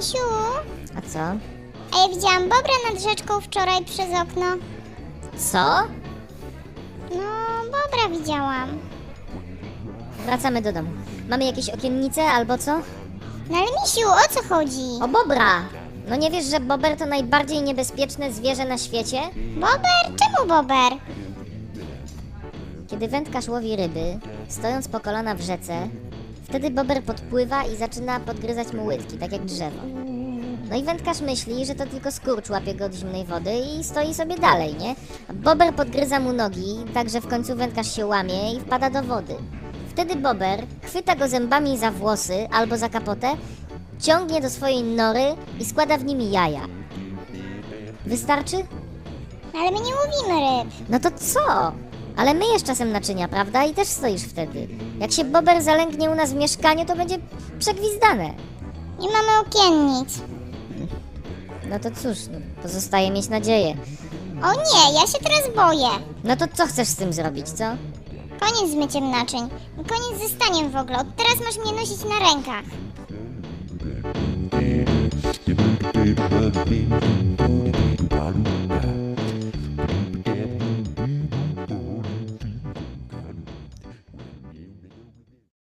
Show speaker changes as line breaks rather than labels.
Misiu,
A co?
a ja widziałam bobra nad rzeczką wczoraj przez okno.
Co?
No, bobra widziałam.
Wracamy do domu. Mamy jakieś okiennice albo co?
No ale Misiu, o co chodzi?
O bobra! No nie wiesz, że bober to najbardziej niebezpieczne zwierzę na świecie?
Bober? Czemu bober?
Kiedy wędkarz łowi ryby, stojąc po kolana w rzece, wtedy bober podpływa i zaczyna podgryzać mu łydki, tak jak drzewo. No i wędkarz myśli, że to tylko skurcz łapie go od zimnej wody i stoi sobie dalej, nie? Bober podgryza mu nogi, tak że w końcu wędkarz się łamie i wpada do wody. Wtedy bober chwyta go zębami za włosy albo za kapotę, ciągnie do swojej nory i składa w nim jaja. Wystarczy?
Ale my nie łowimy ryb.
No to co? Ale myjesz czasem naczynia, prawda? I też stoisz wtedy. Jak się bober zalęgnie u nas w mieszkaniu, to będzie przegwizdane.
Nie mamy okiennic.
No to cóż, no, pozostaje mieć nadzieję.
O nie, ja się teraz boję.
No to co chcesz z tym zrobić, co?
Koniec z myciem naczyń. Koniec ze staniem w ogóle. Od teraz masz mnie nosić na rękach.